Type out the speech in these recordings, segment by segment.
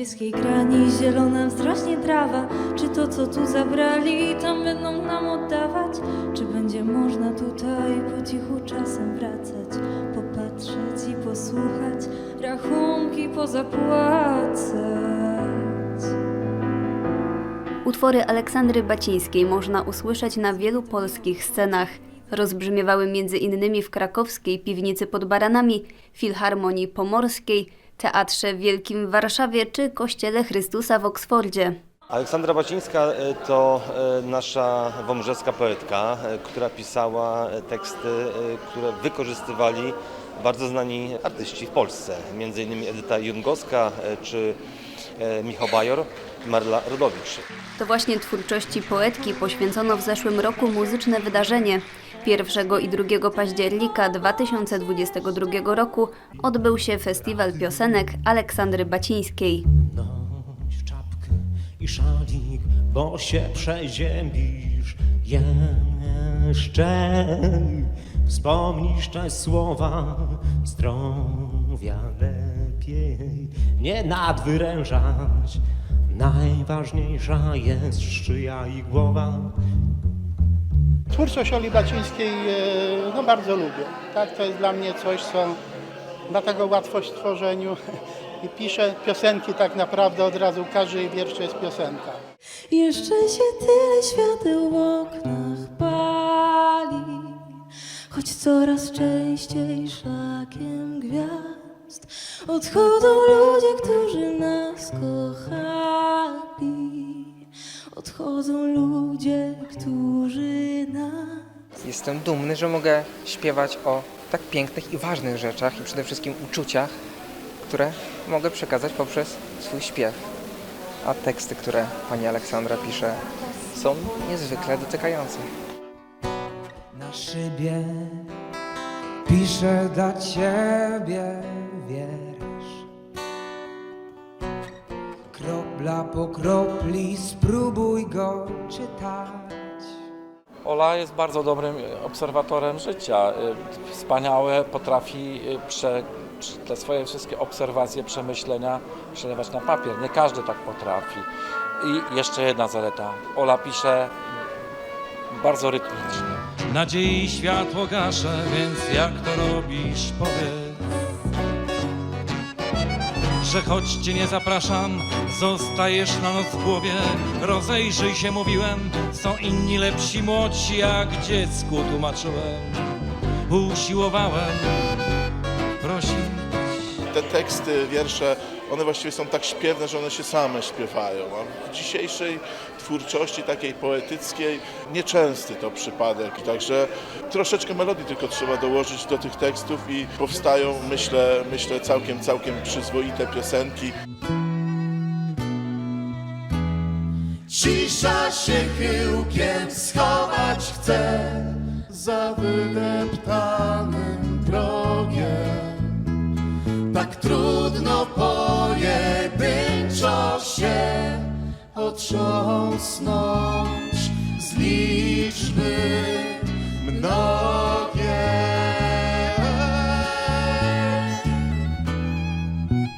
niebieskiej grani zielona wzrośnie trawa. Czy to, co tu zabrali, tam będą nam oddawać? Czy będzie można tutaj po cichu czasem wracać, popatrzeć i posłuchać, rachunki pozapłacać? Utwory Aleksandry Bacińskiej można usłyszeć na wielu polskich scenach. Rozbrzmiewały między innymi w krakowskiej piwnicy pod Baranami, Filharmonii Pomorskiej, Teatrze Wielkim w Warszawie czy Kościele Chrystusa w Oksfordzie. Aleksandra Bacińska e, to e, nasza wąbrzeska poetka, e, która pisała teksty, które wykorzystywali bardzo znani artyści w Polsce, innymi Edyta Jungowska czy Michał Bajor Marla Rodowicz. To właśnie twórczości poetki poświęcono w zeszłym roku muzyczne wydarzenie. 1 i 2 października 2022 roku odbył się Festiwal Piosenek Aleksandry Bacińskiej. Noś czapkę i szalik, bo się przeziębisz jeszcze. Wspomnisz te słowa zdrowia lepiej nie nadwyrężać. Najważniejsza jest szyja i głowa. Twórczość Oli Bacińskiej e, no, bardzo lubię. Tak, to jest dla mnie coś, co taką łatwość w tworzeniu i piszę piosenki tak naprawdę od razu, każdy wiersz jest piosenka. Jeszcze się tyle świateł w oknach pali, choć coraz częściej szlakiem gwiazd odchodzą ludzie, którzy nas kochali. Odchodzą ludzie, którzy nas Jestem dumny, że mogę śpiewać o tak pięknych i ważnych rzeczach i przede wszystkim uczuciach, które mogę przekazać poprzez swój śpiew. A teksty, które pani Aleksandra pisze, są niezwykle dotykające. Na szybie piszę dla ciebie wiersz. Kropla po kropli spróbuj czytać. Ola jest bardzo dobrym obserwatorem życia. Y, Wspaniałe, potrafi prze, prze- te swoje wszystkie obserwacje, przemyślenia przelewać na papier. Nie każdy tak potrafi. I jeszcze jedna zaleta. Ola pisze bardzo rytmicznie. Nadziei światło gaszę, więc jak to robisz, powiedz Że choć cię nie zapraszam, zostajesz na noc w głowie. Rozejrzyj się, mówiłem, są inni lepsi, młodsi Jak dziecku tłumaczyłem, usiłowałem te teksty, wiersze, one właściwie są tak śpiewne, że one się same śpiewają. A w dzisiejszej twórczości takiej poetyckiej nieczęsty to przypadek. Także troszeczkę melodii tylko trzeba dołożyć do tych tekstów i powstają, myślę, myślę całkiem, całkiem przyzwoite piosenki. Cisza się chyłkiem schować chce za wydeptanym otrząsnąć z liczby mnogie.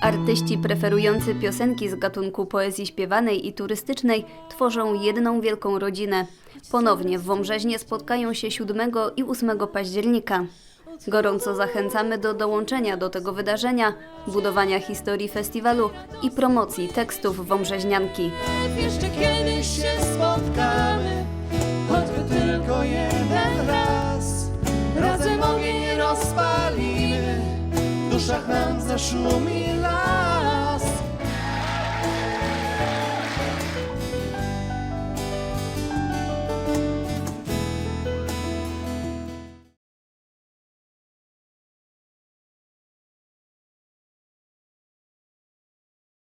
Artyści preferujący piosenki z gatunku poezji śpiewanej i turystycznej tworzą jedną wielką rodzinę. Ponownie w Wąbrzeźnie spotkają się 7 i 8 października. Gorąco zachęcamy do dołączenia do tego wydarzenia, budowania historii festiwalu i promocji tekstów Wąbrzeźnianki. Jeszcze kiedyś się spotkamy, choćby tylko jeden raz. Razem ogień rozpalimy, w duszach nam zaszumi